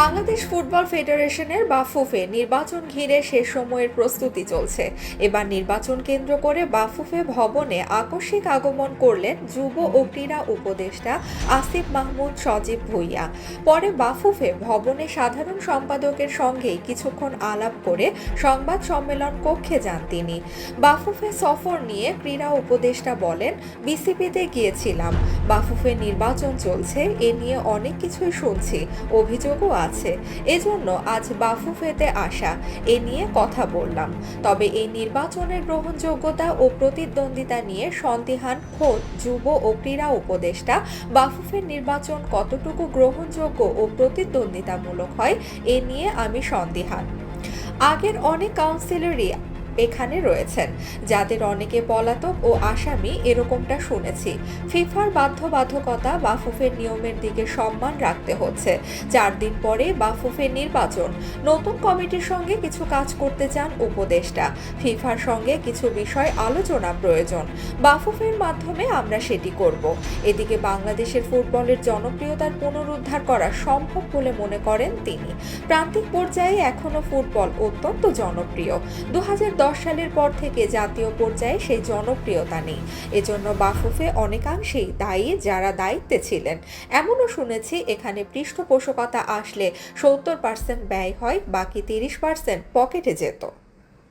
Bangladesh football ফেডারেশনের বাফুফে নির্বাচন ঘিরে সে সময়ের প্রস্তুতি চলছে। এবার নির্বাচন কেন্দ্র করে বাফুফে ভবনে আকস্মিক আগমন করলেন যুব ও ক্রীড়া উপদেষ্টা আসিফ মাহমুদ সজীব ভুইয়া। পরে বাফুফে ভবনে সাধারণ সম্পাদকের সঙ্গেই কিছুক্ষণ আলাপ করে সংবাদ সম্মেলন কক্ষে যান তিনি। বাফুফে সফর নিয়ে ক্রীড়া উপদেষ্টা বলেন, বিসিপিতে গিয়েছিলাম। বাফুফে নির্বাচন চলছে, এ নিয়ে অনেক কিছুই শুনছি, অভিযোগও আছে। এজন্য আজ বাফুফেতে আসা, এ নিয়ে কথা বললাম। তবে এই নির্বাচনের গ্রহণযোগ্যতা ও প্রতিদ্বন্দ্বিতা নিয়ে সন্দিহান খোদ যুব ও ক্রীড়া উপদেষ্টা, বাফুফের নির্বাচন কতটুকু গ্রহণযোগ্য ও প্রতিদ্বন্দ্বিতামূলক হয়, এ নিয়ে আমি সন্দিহান। আগের অনেক কাউন্সিলরই এখানে রয়েছেন। যাদের অনেকে পলাতক ও আসামি এরকমটা শুনেছি। ফিফার বাধ্যবাধকতা বাফুফের নিয়মের দিকে সম্মান রাখতে হচ্ছে। চার দিন পরে বাফুফের নির্বাচন। নতুন কমিটির সঙ্গে কিছু কাজ করতে চান উপদেষ্টা। ফিফার সঙ্গে কিছু বিষয় আলোচনা প্রয়োজন। বাফুফের মাধ্যমে আমরা সেটি করব। এদিকে বাংলাদেশের ফুটবলের জনপ্রিয়তার পুনরুদ্ধার করা সম্ভব বলে মনে করেন তিনি। প্রান্তিক পর্যায়ে এখনও ফুটবল অত্যন্ত জনপ্রিয়। দু সালের পর থেকে জাতীয় পর্যায়ে সেই জনপ্রিয়তা নেই। এজন্য বাফুফে অনেকাংশেই দায়ী যারা দায়িত্বে ছিলেন। এমনও শুনেছি এখানে পৃষ্ঠপোষকতা আসলে সত্তর পার্সেন্ট ব্যয় হয়, বাকি তিরিশ পার্সেন্ট পকেটে যেত।